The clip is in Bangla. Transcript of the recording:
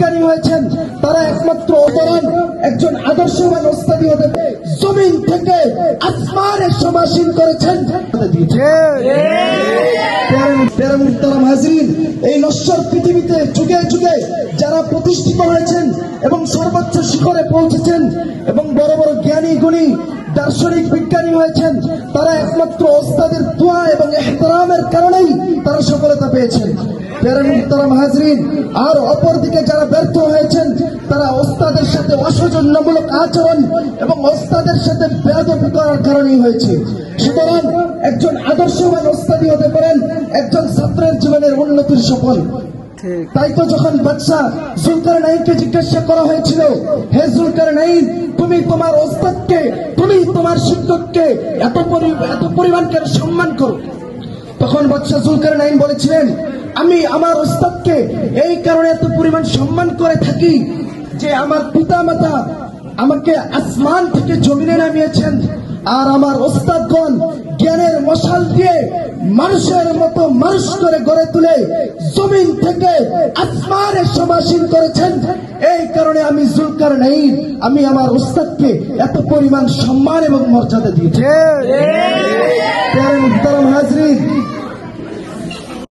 বিজ্ঞানী হয়েছেন, তারা একমাত্র অবদান একজন আদর্শবান ওস্তাদি হতে জমিন থেকে আসমানে সমাসীন করেছেন। এই নশ্বর পৃথিবীতে যুগে যুগে যারা প্রতিষ্ঠিত হয়েছেন এবং সর্বোচ্চ শিখরে পৌঁছেছেন এবং বড় বড় জ্ঞানী গুণী দার্শনিক বিজ্ঞানী হয়েছেন, তারা একমাত্র ওস্তাদের দোয়া এবং এহতরামের কারণেই তারা সফলতা পেয়েছেন। মুক্তারাম হাজরিন আর অপরদিকে যারা ব্যর্থ হয়েছেন তারা ওস্তাদের সাথে অসৌজন্যমূলক আচরণ এবং ওস্তাদের সাথে বেদবি করার কারণেই হয়েছে। সুতরাং একজন আদর্শবান ওস্তাদি হতে পারেন একজন ছাত্রের জীবনের উন্নতির সফল। তাই তো যখন বাদশাহ জুলকার নাইনকে জিজ্ঞাসা করা হয়েছিল হে জুলকার নাইন তুমি তোমার ওস্তাদকে তুমি তোমার শিক্ষককে এত পরি- এত পরিমাণ কেন সম্মান করো? তখন বাদশাহ জুলকার নাইন বলেছিলেন আমি আমার ওস্তাদকে এই কারণে এত পরিমাণ সম্মান করে থাকি যে আমার পিতা মাতা আমাকে আসমান থেকে জমিনে নামিয়েছেন আর আমার ওস্তাদগণ জ্ঞানের মশাল দিয়ে মানুষের মতো মানুষ করে গড়ে তুলে জমিন থেকে আসমানে সমাসীন করেছেন। এই কারণে আমি জুলকার নাই আমি আমার ওস্তাদকে এত পরিমাণ সম্মান এবং মর্যাদা দিয়েছি।